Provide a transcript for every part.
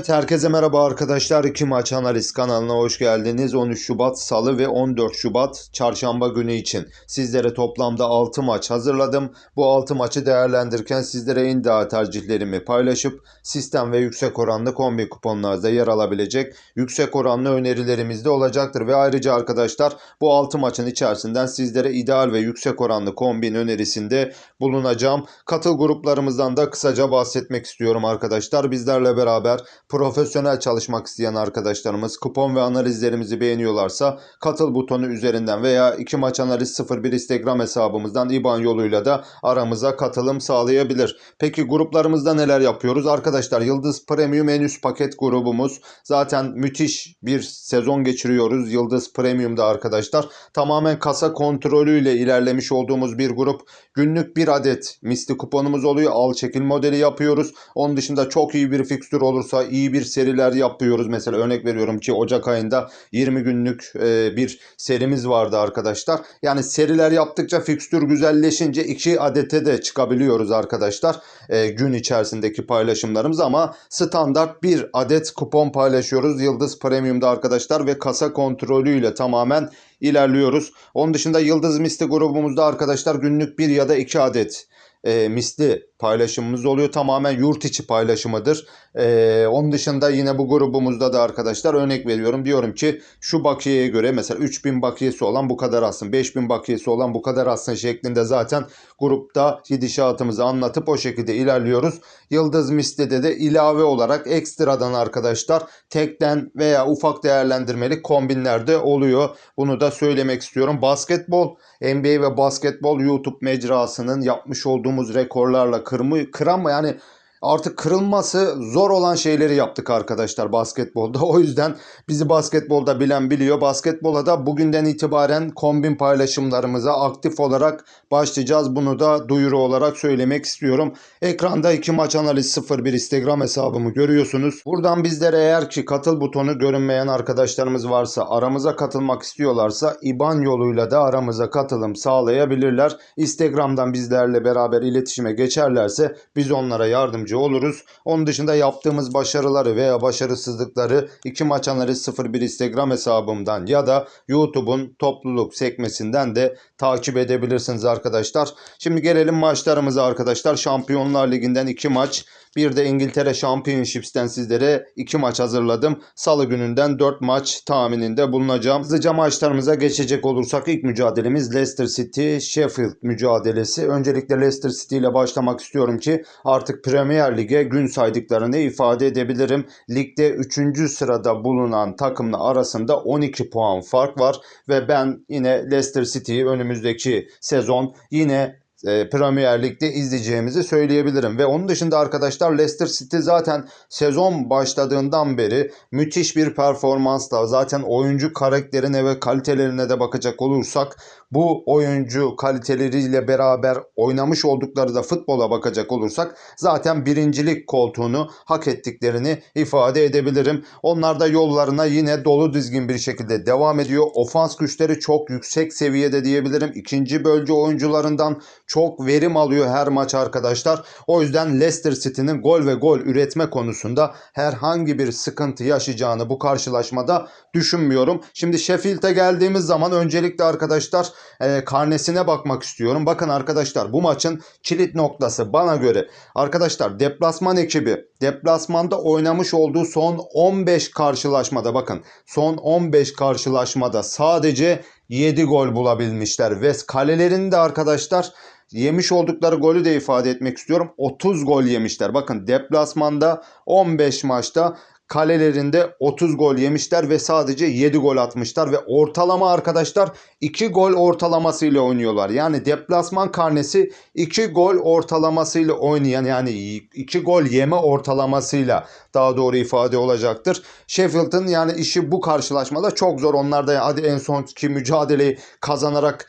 Evet, herkese merhaba arkadaşlar. İki maç analiz kanalına hoş geldiniz. 13 Şubat Salı ve 14 Şubat Çarşamba günü için sizlere toplamda 6 maç hazırladım. Bu 6 maçı değerlendirirken sizlere en daha tercihlerimi paylaşıp sistem ve yüksek oranlı kombi kuponlarda yer alabilecek yüksek oranlı önerilerimiz de olacaktır. Ve ayrıca arkadaşlar bu 6 maçın içerisinden sizlere ideal ve yüksek oranlı kombin önerisinde bulunacağım. Katıl gruplarımızdan da kısaca bahsetmek istiyorum arkadaşlar. Bizlerle beraber profesyonel çalışmak isteyen arkadaşlarımız kupon ve analizlerimizi beğeniyorlarsa katıl butonu üzerinden veya iki maç analiz 01 Instagram hesabımızdan IBAN yoluyla da aramıza katılım sağlayabilir. Peki gruplarımızda neler yapıyoruz? Arkadaşlar Yıldız Premium en üst paket grubumuz zaten müthiş bir sezon geçiriyoruz. Yıldız Premium'da arkadaşlar tamamen kasa kontrolüyle ilerlemiş olduğumuz bir grup. Günlük bir adet misli kuponumuz oluyor. Al çekil modeli yapıyoruz. Onun dışında çok iyi bir fikstür olursa iyi bir seriler yapıyoruz. Mesela örnek veriyorum ki Ocak ayında 20 günlük e, bir serimiz vardı arkadaşlar. Yani seriler yaptıkça fikstür güzelleşince 2 adete de çıkabiliyoruz arkadaşlar. E, gün içerisindeki paylaşımlarımız ama standart bir adet kupon paylaşıyoruz. Yıldız Premium'da arkadaşlar ve kasa kontrolüyle tamamen ilerliyoruz. Onun dışında Yıldız Misli grubumuzda arkadaşlar günlük bir ya da iki adet e, misli paylaşımımız oluyor. Tamamen yurt içi paylaşımıdır. E, onun dışında yine bu grubumuzda da arkadaşlar örnek veriyorum. Diyorum ki şu bakiyeye göre mesela 3000 bakiyesi olan bu kadar alsın. 5000 bakiyesi olan bu kadar alsın şeklinde zaten grupta gidişatımızı anlatıp o şekilde ilerliyoruz. Yıldız Misli'de de ilave olarak ekstradan arkadaşlar tekten veya ufak değerlendirmelik kombinlerde oluyor. Bunu da söylemek istiyorum. Basketbol, NBA ve basketbol YouTube mecrasının yapmış olduğumuz rekorlarla kırmı, kıran yani artık kırılması zor olan şeyleri yaptık arkadaşlar basketbolda. O yüzden bizi basketbolda bilen biliyor. Basketbola da bugünden itibaren kombin paylaşımlarımıza aktif olarak başlayacağız. Bunu da duyuru olarak söylemek istiyorum. Ekranda iki maç analiz 01 Instagram hesabımı görüyorsunuz. Buradan bizlere eğer ki katıl butonu görünmeyen arkadaşlarımız varsa aramıza katılmak istiyorlarsa IBAN yoluyla da aramıza katılım sağlayabilirler. Instagram'dan bizlerle beraber iletişime geçerlerse biz onlara yardımcı oluruz. Onun dışında yaptığımız başarıları veya başarısızlıkları iki maç analiz 01 Instagram hesabımdan ya da YouTube'un topluluk sekmesinden de takip edebilirsiniz arkadaşlar. Şimdi gelelim maçlarımıza arkadaşlar. Şampiyonlar Ligi'nden iki maç bir de İngiltere Championships'ten sizlere 2 maç hazırladım. Salı gününden 4 maç tahmininde bulunacağım. Hızlıca maçlarımıza geçecek olursak ilk mücadelemiz Leicester City Sheffield mücadelesi. Öncelikle Leicester City ile başlamak istiyorum ki artık Premier Lig'e gün saydıklarını ifade edebilirim. Ligde 3. sırada bulunan takımla arasında 12 puan fark var ve ben yine Leicester City'yi önümüzdeki sezon yine e, Premier Lig'de izleyeceğimizi söyleyebilirim. Ve onun dışında arkadaşlar Leicester City zaten sezon başladığından beri müthiş bir performansla zaten oyuncu karakterine ve kalitelerine de bakacak olursak bu oyuncu kaliteleriyle beraber oynamış oldukları da futbola bakacak olursak zaten birincilik koltuğunu hak ettiklerini ifade edebilirim. Onlar da yollarına yine dolu dizgin bir şekilde devam ediyor. Ofans güçleri çok yüksek seviyede diyebilirim. İkinci bölge oyuncularından çok verim alıyor her maç arkadaşlar. O yüzden Leicester City'nin gol ve gol üretme konusunda herhangi bir sıkıntı yaşayacağını bu karşılaşmada düşünmüyorum. Şimdi Sheffield'e geldiğimiz zaman öncelikle arkadaşlar e, karnesine bakmak istiyorum. Bakın arkadaşlar bu maçın kilit noktası bana göre arkadaşlar deplasman ekibi deplasmanda oynamış olduğu son 15 karşılaşmada bakın son 15 karşılaşmada sadece 7 gol bulabilmişler ve kalelerinde arkadaşlar yemiş oldukları golü de ifade etmek istiyorum. 30 gol yemişler. Bakın deplasmanda 15 maçta kalelerinde 30 gol yemişler ve sadece 7 gol atmışlar ve ortalama arkadaşlar 2 gol ortalamasıyla oynuyorlar. Yani deplasman karnesi 2 gol ortalamasıyla oynayan yani 2 gol yeme ortalamasıyla daha doğru ifade olacaktır. Sheffield'ın yani işi bu karşılaşmada çok zor. Onlar da hadi en sonki mücadeleyi kazanarak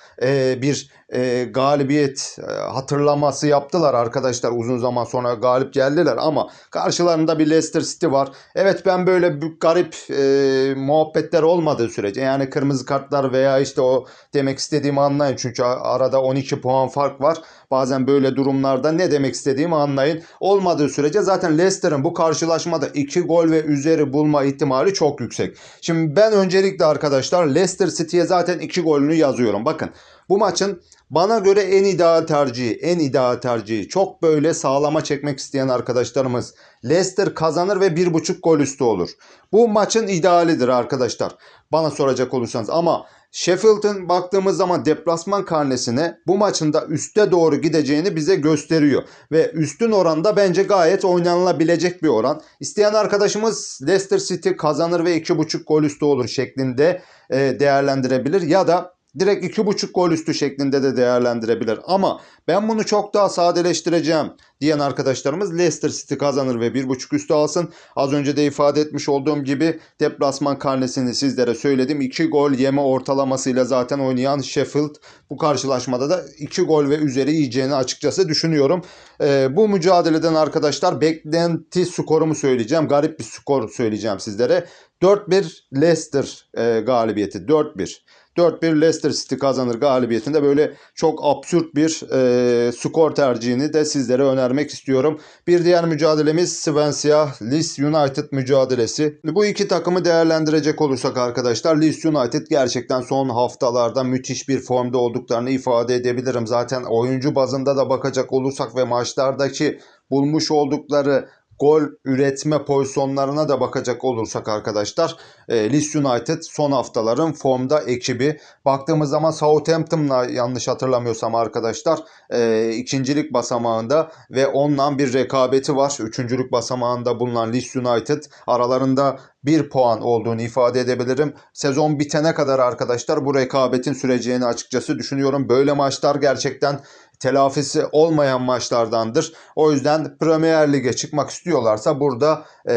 bir e, galibiyet e, hatırlaması yaptılar arkadaşlar. Uzun zaman sonra galip geldiler ama karşılarında bir Leicester City var. Evet ben böyle bir garip e, muhabbetler olmadığı sürece yani kırmızı kartlar veya işte o demek istediğimi anlayın. Çünkü arada 12 puan fark var. Bazen böyle durumlarda ne demek istediğimi anlayın. Olmadığı sürece zaten Leicester'ın bu karşılaşmada 2 gol ve üzeri bulma ihtimali çok yüksek. Şimdi ben öncelikle arkadaşlar Leicester City'ye zaten 2 golünü yazıyorum. Bakın bu maçın bana göre en ideal tercihi, en ideal tercihi çok böyle sağlama çekmek isteyen arkadaşlarımız Leicester kazanır ve 1.5 gol üstü olur. Bu maçın idealidir arkadaşlar. Bana soracak olursanız ama Sheffield'ın baktığımız zaman deplasman karnesine bu maçında üste doğru gideceğini bize gösteriyor. Ve üstün oranda bence gayet oynanılabilecek bir oran. İsteyen arkadaşımız Leicester City kazanır ve 2.5 gol üstü olur şeklinde e, değerlendirebilir. Ya da direkt 2.5 gol üstü şeklinde de değerlendirebilir. Ama ben bunu çok daha sadeleştireceğim diyen arkadaşlarımız Leicester City kazanır ve 1.5 üstü alsın. Az önce de ifade etmiş olduğum gibi deplasman karnesini sizlere söyledim. 2 gol yeme ortalamasıyla zaten oynayan Sheffield bu karşılaşmada da 2 gol ve üzeri yiyeceğini açıkçası düşünüyorum. Ee, bu mücadeleden arkadaşlar beklenti skorumu söyleyeceğim. Garip bir skor söyleyeceğim sizlere. 4-1 Leicester e, galibiyeti 4-1. 4-1 Leicester City kazanır galibiyetinde böyle çok absürt bir e, skor tercihini de sizlere önermek istiyorum. Bir diğer mücadelemiz Swansea Leeds United mücadelesi. Bu iki takımı değerlendirecek olursak arkadaşlar Leeds United gerçekten son haftalarda müthiş bir formda olduklarını ifade edebilirim. Zaten oyuncu bazında da bakacak olursak ve maçlardaki bulmuş oldukları gol üretme pozisyonlarına da bakacak olursak arkadaşlar e, Leeds United son haftaların formda ekibi. Baktığımız zaman Southampton'la yanlış hatırlamıyorsam arkadaşlar e, ikincilik basamağında ve onunla bir rekabeti var. Üçüncülük basamağında bulunan Leeds United aralarında bir puan olduğunu ifade edebilirim. Sezon bitene kadar arkadaşlar bu rekabetin süreceğini açıkçası düşünüyorum. Böyle maçlar gerçekten telafisi olmayan maçlardandır. O yüzden Premier Lig'e çıkmak istiyorlarsa burada e,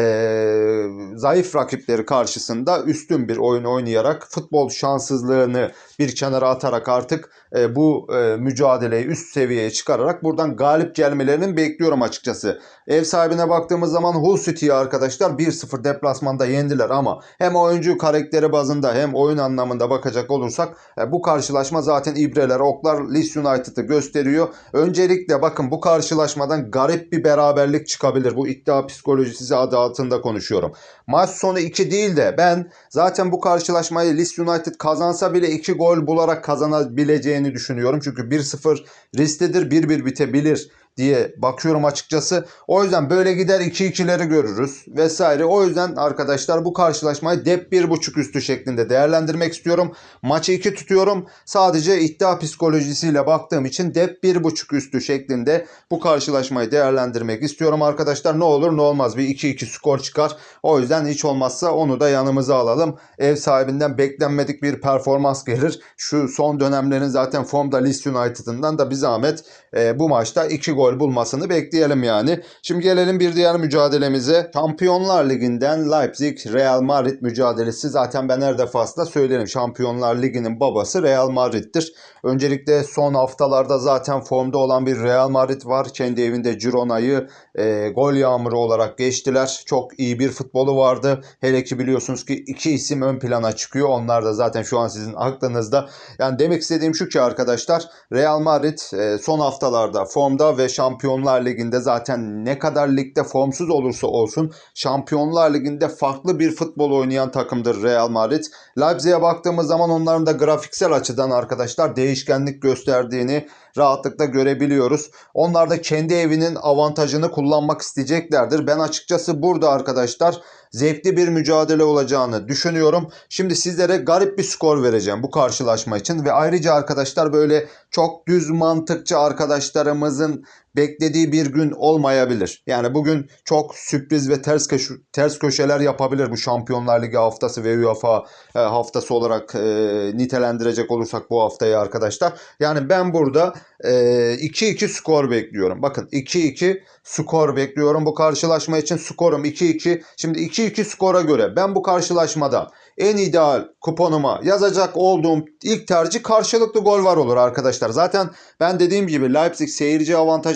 zayıf rakipleri karşısında üstün bir oyun oynayarak futbol şanssızlığını bir kenara atarak artık e, bu e, mücadeleyi üst seviyeye çıkararak buradan galip gelmelerini bekliyorum açıkçası. Ev sahibine baktığımız zaman Hull City'yi arkadaşlar 1-0 deplasmanda yendiler ama hem oyuncu karakteri bazında hem oyun anlamında bakacak olursak e, bu karşılaşma zaten ibreler, oklar Leeds United'ı gösteriyor. Öncelikle bakın bu karşılaşmadan garip bir beraberlik çıkabilir. Bu iddia psikolojisi adı altında konuşuyorum. Maç sonu 2 değil de ben zaten bu karşılaşmayı Leeds United kazansa bile 2 gol bularak kazanabileceğini düşünüyorum. Çünkü 1-0 risklidir 1-1 bitebilir diye bakıyorum açıkçası. O yüzden böyle gider 2-2'leri görürüz vesaire. O yüzden arkadaşlar bu karşılaşmayı dep 1.5 üstü şeklinde değerlendirmek istiyorum. Maçı 2 tutuyorum. Sadece iddia psikolojisiyle baktığım için dep 1.5 üstü şeklinde bu karşılaşmayı değerlendirmek istiyorum arkadaşlar. Ne olur ne olmaz bir 2-2 skor çıkar. O yüzden hiç olmazsa onu da yanımıza alalım. Ev sahibinden beklenmedik bir performans gelir. Şu son dönemlerin zaten formda Leeds United'ından da bir zahmet e, bu maçta 2 gol gol bulmasını bekleyelim yani. Şimdi gelelim bir diğer mücadelemize. Şampiyonlar Ligi'nden Leipzig Real Madrid mücadelesi. Zaten ben her defasında söylerim. Şampiyonlar Ligi'nin babası Real Madrid'dir. Öncelikle son haftalarda zaten formda olan bir Real Madrid var. Kendi evinde Girona'yı e, gol yağmuru olarak geçtiler. Çok iyi bir futbolu vardı. Hele ki biliyorsunuz ki iki isim ön plana çıkıyor. Onlar da zaten şu an sizin aklınızda. Yani demek istediğim şu ki arkadaşlar Real Madrid e, son haftalarda formda ve Şampiyonlar Ligi'nde zaten ne kadar ligde formsuz olursa olsun Şampiyonlar Ligi'nde farklı bir futbol oynayan takımdır Real Madrid. Leipzig'e baktığımız zaman onların da grafiksel açıdan arkadaşlar değişkenlik gösterdiğini rahatlıkla görebiliyoruz. Onlar da kendi evinin avantajını kullanmak isteyeceklerdir. Ben açıkçası burada arkadaşlar zevkli bir mücadele olacağını düşünüyorum. Şimdi sizlere garip bir skor vereceğim bu karşılaşma için ve ayrıca arkadaşlar böyle çok düz mantıkçı arkadaşlarımızın beklediği bir gün olmayabilir. Yani bugün çok sürpriz ve ters köşe, ters köşeler yapabilir bu Şampiyonlar Ligi haftası ve UEFA e, haftası olarak e, nitelendirecek olursak bu haftayı arkadaşlar. Yani ben burada e, 2-2 skor bekliyorum. Bakın 2-2 skor bekliyorum bu karşılaşma için. Skorum 2-2. Şimdi 2-2 skora göre ben bu karşılaşmada en ideal kuponuma yazacak olduğum ilk tercih karşılıklı gol var olur arkadaşlar. Zaten ben dediğim gibi Leipzig seyirci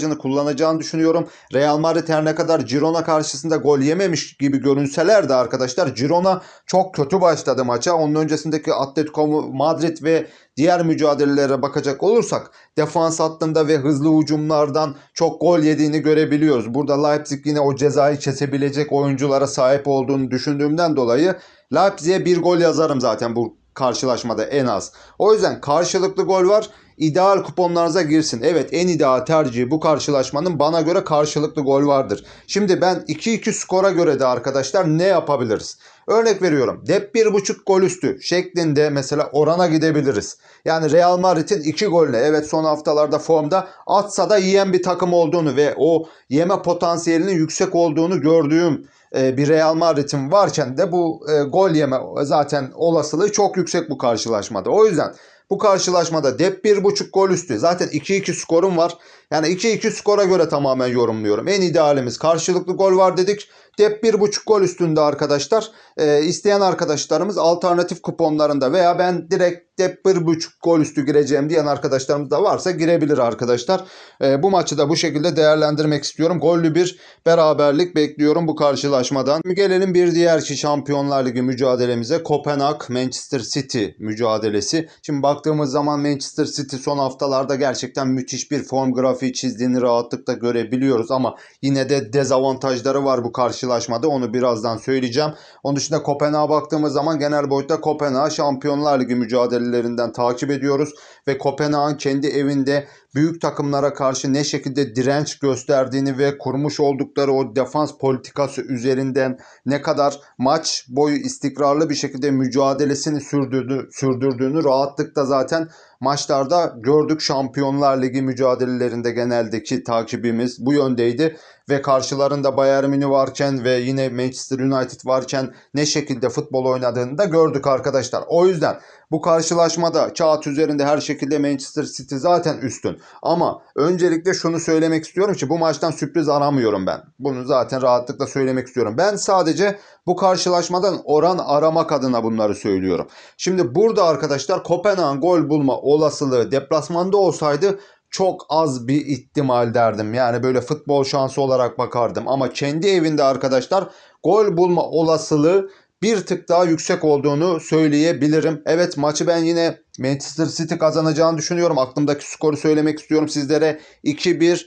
avantajını kullanacağını düşünüyorum. Real Madrid her ne kadar Girona karşısında gol yememiş gibi görünseler de arkadaşlar Girona çok kötü başladı maça. Onun öncesindeki Atletico Madrid ve diğer mücadelelere bakacak olursak defans hattında ve hızlı hücumlardan çok gol yediğini görebiliyoruz. Burada Leipzig yine o cezayı kesebilecek oyunculara sahip olduğunu düşündüğümden dolayı Leipzig'e bir gol yazarım zaten bu karşılaşmada en az. O yüzden karşılıklı gol var. İdeal kuponlarınıza girsin. Evet en ideal tercihi bu karşılaşmanın bana göre karşılıklı gol vardır. Şimdi ben 2-2 skora göre de arkadaşlar ne yapabiliriz? Örnek veriyorum. Dep 1.5 gol üstü şeklinde mesela orana gidebiliriz. Yani Real Madrid'in 2 golüne evet son haftalarda formda atsa da yiyen bir takım olduğunu ve o yeme potansiyelinin yüksek olduğunu gördüğüm e, bir Real Madrid'in varken de bu e, gol yeme zaten olasılığı çok yüksek bu karşılaşmada. O yüzden bu karşılaşmada dep 1.5 gol üstü. Zaten 2-2 skorum var. Yani 2-2 skora göre tamamen yorumluyorum. En idealimiz karşılıklı gol var dedik. Dep 1.5 gol üstünde arkadaşlar. E, isteyen arkadaşlarımız alternatif kuponlarında veya ben direkt dep 1.5 gol üstü gireceğim diyen arkadaşlarımız da varsa girebilir arkadaşlar. E, bu maçı da bu şekilde değerlendirmek istiyorum. Gollü bir beraberlik bekliyorum bu karşılaşmadan. Gelelim bir diğer ki Şampiyonlar Ligi mücadelemize. Kopenhag Manchester City mücadelesi. Şimdi baktığımız zaman Manchester City son haftalarda gerçekten müthiş bir form grafiği çizdiğini rahatlıkla görebiliyoruz ama yine de dezavantajları var bu karşılaşmada. Onu birazdan söyleyeceğim. Onun dışında Kopenhag'a baktığımız zaman genel boyutta Kopenhag Şampiyonlar Ligi mücadelelerinden takip ediyoruz ve Kopenhag'ın kendi evinde büyük takımlara karşı ne şekilde direnç gösterdiğini ve kurmuş oldukları o defans politikası üzerinden ne kadar maç boyu istikrarlı bir şekilde mücadelesini sürdürdü, sürdürdüğünü rahatlıkla zaten maçlarda gördük. Şampiyonlar Ligi mücadelelerinde geneldeki takibimiz bu yöndeydi ve karşılarında Bayern Münih varken ve yine Manchester United varken ne şekilde futbol oynadığını da gördük arkadaşlar. O yüzden bu karşılaşmada kağıt üzerinde her şekilde Manchester City zaten üstün. Ama öncelikle şunu söylemek istiyorum ki bu maçtan sürpriz aramıyorum ben. Bunu zaten rahatlıkla söylemek istiyorum. Ben sadece bu karşılaşmadan oran aramak adına bunları söylüyorum. Şimdi burada arkadaşlar Kopenhag'ın gol bulma olasılığı deplasmanda olsaydı çok az bir ihtimal derdim. Yani böyle futbol şansı olarak bakardım. Ama kendi evinde arkadaşlar gol bulma olasılığı bir tık daha yüksek olduğunu söyleyebilirim. Evet maçı ben yine Manchester City kazanacağını düşünüyorum. Aklımdaki skoru söylemek istiyorum sizlere. 2-1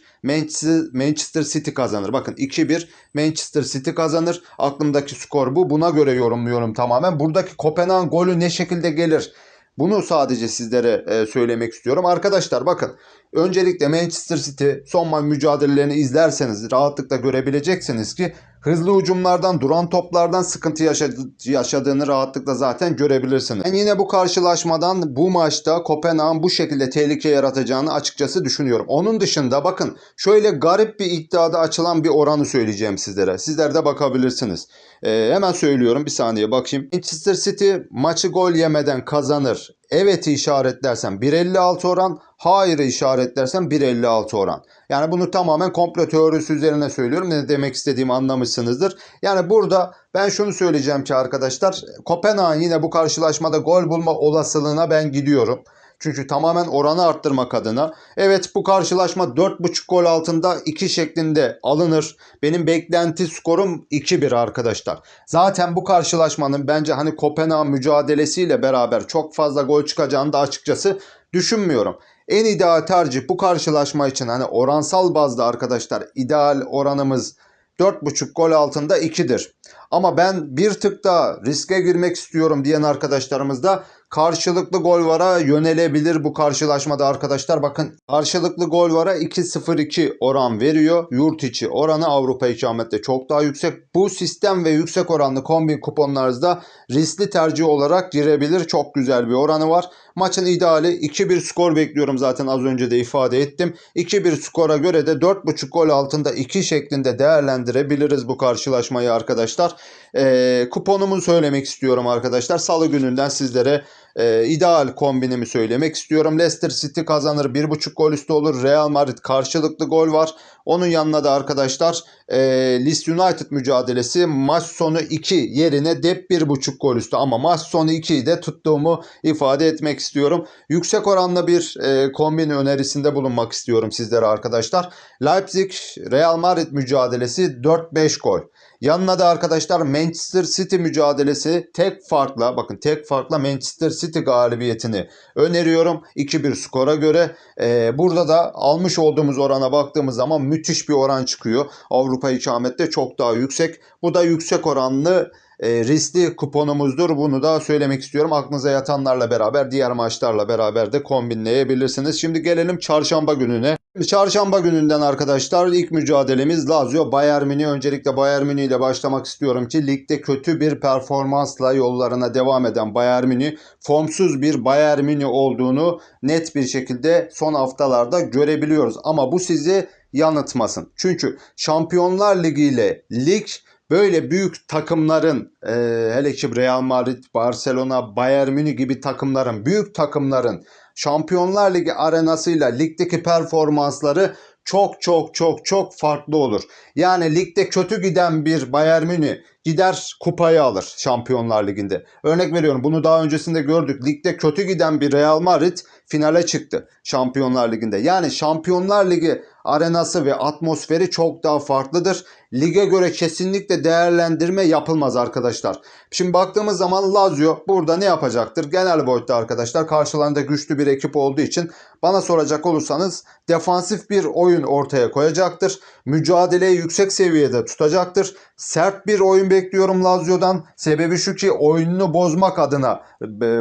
Manchester, City kazanır. Bakın 2-1 Manchester City kazanır. Aklımdaki skor bu. Buna göre yorumluyorum tamamen. Buradaki Kopenhag golü ne şekilde gelir? Bunu sadece sizlere e, söylemek istiyorum. Arkadaşlar bakın öncelikle Manchester City son maç mücadelelerini izlerseniz rahatlıkla görebileceksiniz ki hızlı hücumlardan, duran toplardan sıkıntı yaşadı, yaşadığını rahatlıkla zaten görebilirsiniz. Ben yine bu karşılaşmadan bu maçta Kopenhag'ın bu şekilde tehlike yaratacağını açıkçası düşünüyorum. Onun dışında bakın şöyle garip bir iddiada açılan bir oranı söyleyeceğim sizlere. Sizler de bakabilirsiniz. Ee, hemen söylüyorum bir saniye bakayım. Manchester City maçı gol yemeden kazanır. Evet'i işaretlersen 1.56 oran, hayırı işaretlersen 1.56 oran. Yani bunu tamamen komplo teorisi üzerine söylüyorum. Ne demek istediğimi anlamışsınızdır. Yani burada ben şunu söyleyeceğim ki arkadaşlar Kopenhag yine bu karşılaşmada gol bulma olasılığına ben gidiyorum. Çünkü tamamen oranı arttırmak adına. Evet bu karşılaşma 4.5 gol altında 2 şeklinde alınır. Benim beklenti skorum 2-1 arkadaşlar. Zaten bu karşılaşmanın bence hani Kopenhag mücadelesiyle beraber çok fazla gol çıkacağını da açıkçası düşünmüyorum. En ideal tercih bu karşılaşma için hani oransal bazda arkadaşlar ideal oranımız 4.5 gol altında 2'dir. Ama ben bir tık daha riske girmek istiyorum diyen arkadaşlarımız da karşılıklı gol vara yönelebilir bu karşılaşmada arkadaşlar. Bakın karşılıklı gol vara 2-0-2 oran veriyor. Yurt içi oranı Avrupa ikamette çok daha yüksek. Bu sistem ve yüksek oranlı kombin kuponlarınızda riskli tercih olarak girebilir. Çok güzel bir oranı var. Maçın ideali 2-1 skor bekliyorum zaten az önce de ifade ettim. 2-1 skora göre de 4.5 gol altında 2 şeklinde değerlendirebiliriz bu karşılaşmayı arkadaşlar. Ee, kuponumu söylemek istiyorum arkadaşlar. Salı gününden sizlere e, ideal kombinimi söylemek istiyorum. Leicester City kazanır 1.5 gol üstü olur. Real Madrid karşılıklı gol var. Onun yanına da arkadaşlar e, Leeds United mücadelesi maç sonu 2 yerine dep 1.5 gol üstü. Ama maç sonu 2'yi de tuttuğumu ifade etmek istiyorum. Yüksek oranlı bir e, kombin önerisinde bulunmak istiyorum sizlere arkadaşlar. Leipzig Real Madrid mücadelesi 4-5 gol. Yanına da arkadaşlar Manchester City mücadelesi tek farkla bakın tek farkla Manchester City galibiyetini öneriyorum. 2-1 skora göre Ee, burada da almış olduğumuz orana baktığımız zaman müthiş bir oran çıkıyor. Avrupa ikamette çok daha yüksek. Bu da yüksek oranlı e, riskli kuponumuzdur. Bunu da söylemek istiyorum. Aklınıza yatanlarla beraber diğer maçlarla beraber de kombinleyebilirsiniz. Şimdi gelelim çarşamba gününe. Çarşamba gününden arkadaşlar ilk mücadelemiz Lazio Bayern Münih. Öncelikle Bayern Münih ile başlamak istiyorum ki ligde kötü bir performansla yollarına devam eden Bayern Münih formsuz bir Bayern Münih olduğunu net bir şekilde son haftalarda görebiliyoruz. Ama bu sizi yanıltmasın. Çünkü Şampiyonlar Ligi ile lig böyle büyük takımların e, hele ki Real Madrid, Barcelona, Bayern Münih gibi takımların, büyük takımların Şampiyonlar Ligi arenasıyla ligdeki performansları çok çok çok çok farklı olur. Yani ligde kötü giden bir Bayern Münih gider kupayı alır Şampiyonlar Ligi'nde. Örnek veriyorum bunu daha öncesinde gördük. Ligde kötü giden bir Real Madrid finale çıktı Şampiyonlar Ligi'nde. Yani Şampiyonlar Ligi arenası ve atmosferi çok daha farklıdır. Lige göre kesinlikle değerlendirme yapılmaz arkadaşlar. Şimdi baktığımız zaman Lazio burada ne yapacaktır? Genel boyutta arkadaşlar karşılarında güçlü bir ekip olduğu için bana soracak olursanız defansif bir oyun ortaya koyacaktır. Mücadeleyi yüksek seviyede tutacaktır. Sert bir oyun bekliyorum Lazio'dan. Sebebi şu ki oyununu bozmak adına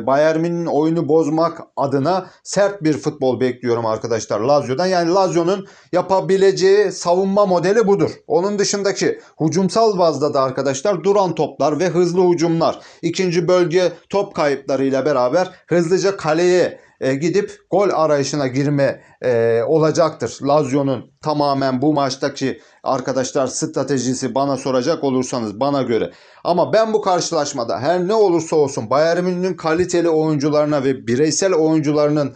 Bayern Münih'in oyunu bozmak adına sert bir futbol bekliyorum arkadaşlar Lazio'dan. Yani Lazio'nun yapabileceği savunma modeli budur. Onun dışındaki hücumsal bazda da arkadaşlar duran toplar ve hızlı hücumlar. ikinci bölge top kayıplarıyla beraber hızlıca kaleye e, gidip gol arayışına girme e, olacaktır. Lazio'nun tamamen bu maçtaki arkadaşlar stratejisi bana soracak olursanız bana göre. Ama ben bu karşılaşmada her ne olursa olsun Bayern Münih'in kaliteli oyuncularına ve bireysel oyuncularının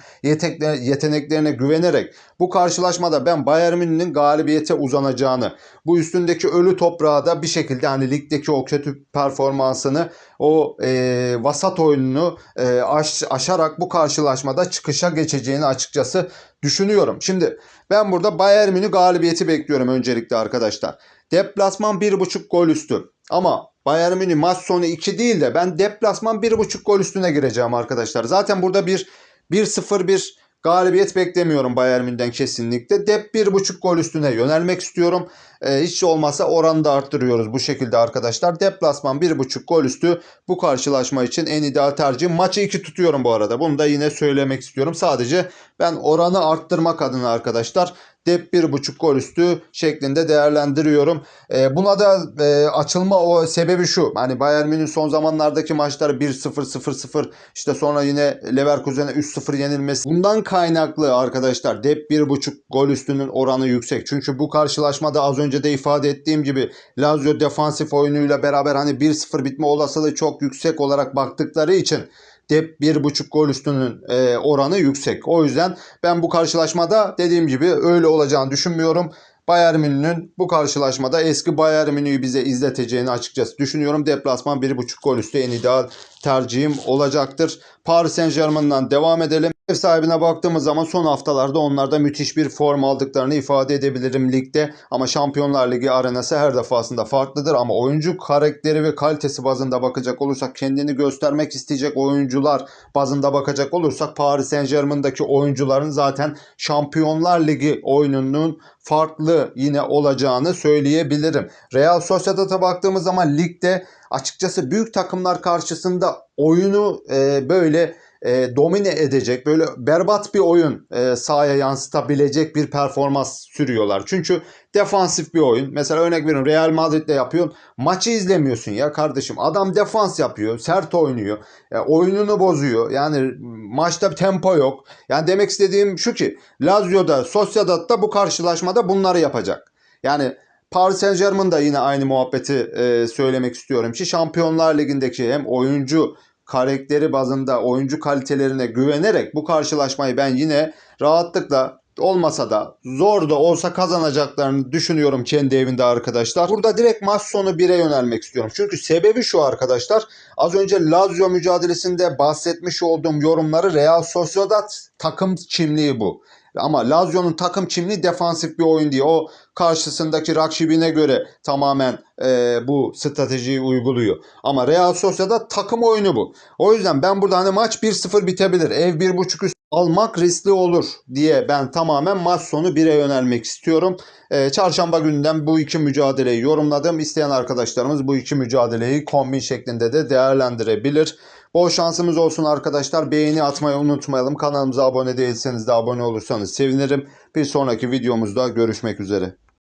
yeteneklerine güvenerek bu karşılaşmada ben Bayern Münih'in galibiyete uzanacağını, bu üstündeki ölü toprağı da bir şekilde hani ligdeki o kötü performansını, o e, vasat oyununu e, aş, aşarak bu karşılaşmada çıkışa geçeceğini açıkçası düşünüyorum. Şimdi ben burada Bayern Münih galibiyeti bekliyorum öncelikle arkadaşlar. Deplasman 1.5 gol üstü. Ama Bayern Münih maç sonu 2 değil de ben deplasman 1.5 gol üstüne gireceğim arkadaşlar. Zaten burada bir 1-0 bir galibiyet beklemiyorum Bayern Münih'den kesinlikle. Dep 1.5 gol üstüne yönelmek istiyorum. Ee, hiç olmazsa oranı da arttırıyoruz bu şekilde arkadaşlar. Deplasman 1.5 gol üstü bu karşılaşma için en ideal tercih. Maçı 2 tutuyorum bu arada. Bunu da yine söylemek istiyorum. Sadece ben oranı arttırmak adına arkadaşlar dep 1.5 gol üstü şeklinde değerlendiriyorum. E, buna da e, açılma o sebebi şu. Hani Bayern Münih son zamanlardaki maçlar 1-0 0-0 işte sonra yine Leverkusen'e 3-0 yenilmesi. Bundan kaynaklı arkadaşlar dep 1.5 gol üstünün oranı yüksek. Çünkü bu karşılaşmada az önce de ifade ettiğim gibi Lazio defansif oyunuyla beraber hani 1-0 bitme olasılığı çok yüksek olarak baktıkları için Dep 1.5 gol üstünün e, oranı yüksek. O yüzden ben bu karşılaşmada dediğim gibi öyle olacağını düşünmüyorum. Bayern Münih'in bu karşılaşmada eski Bayern Münih'i bize izleteceğini açıkçası düşünüyorum. Deplasman 1.5 gol üstü en ideal tercihim olacaktır. Paris Saint Germain'dan devam edelim. Ev sahibine baktığımız zaman son haftalarda onlarda müthiş bir form aldıklarını ifade edebilirim ligde. Ama Şampiyonlar Ligi arenası her defasında farklıdır. Ama oyuncu karakteri ve kalitesi bazında bakacak olursak kendini göstermek isteyecek oyuncular bazında bakacak olursak Paris Saint Germain'daki oyuncuların zaten Şampiyonlar Ligi oyununun farklı yine olacağını söyleyebilirim. Real Sociedad'a baktığımız zaman ligde açıkçası büyük takımlar karşısında oyunu e, böyle e, domine edecek böyle berbat bir oyun e, sahaya yansıtabilecek bir performans sürüyorlar. Çünkü defansif bir oyun. Mesela örnek veriyorum Real Madrid'de yapıyorsun. Maçı izlemiyorsun ya kardeşim. Adam defans yapıyor. Sert oynuyor. Ya, oyununu bozuyor. Yani maçta bir tempo yok. Yani demek istediğim şu ki Lazio'da, Sociedad'da bu karşılaşmada bunları yapacak. Yani Paris Saint Germain da yine aynı muhabbeti e, söylemek istiyorum ki Şampiyonlar Ligi'ndeki hem oyuncu karakteri bazında oyuncu kalitelerine güvenerek bu karşılaşmayı ben yine rahatlıkla olmasa da zor da olsa kazanacaklarını düşünüyorum kendi evinde arkadaşlar. Burada direkt maç sonu 1'e yönelmek istiyorum. Çünkü sebebi şu arkadaşlar. Az önce Lazio mücadelesinde bahsetmiş olduğum yorumları Real Sociedad takım kimliği bu. Ama Lazio'nun takım kimliği defansif bir oyun değil. O karşısındaki rakibine göre tamamen e, bu stratejiyi uyguluyor. Ama Real Sociedad takım oyunu bu. O yüzden ben burada hani maç 1-0 bitebilir. Ev 1.5 üst almak riskli olur diye ben tamamen maç sonu 1'e yönelmek istiyorum. E, çarşamba gününden bu iki mücadeleyi yorumladım. İsteyen arkadaşlarımız bu iki mücadeleyi kombin şeklinde de değerlendirebilir. Bol şansımız olsun arkadaşlar. Beğeni atmayı unutmayalım. Kanalımıza abone değilseniz de abone olursanız sevinirim. Bir sonraki videomuzda görüşmek üzere.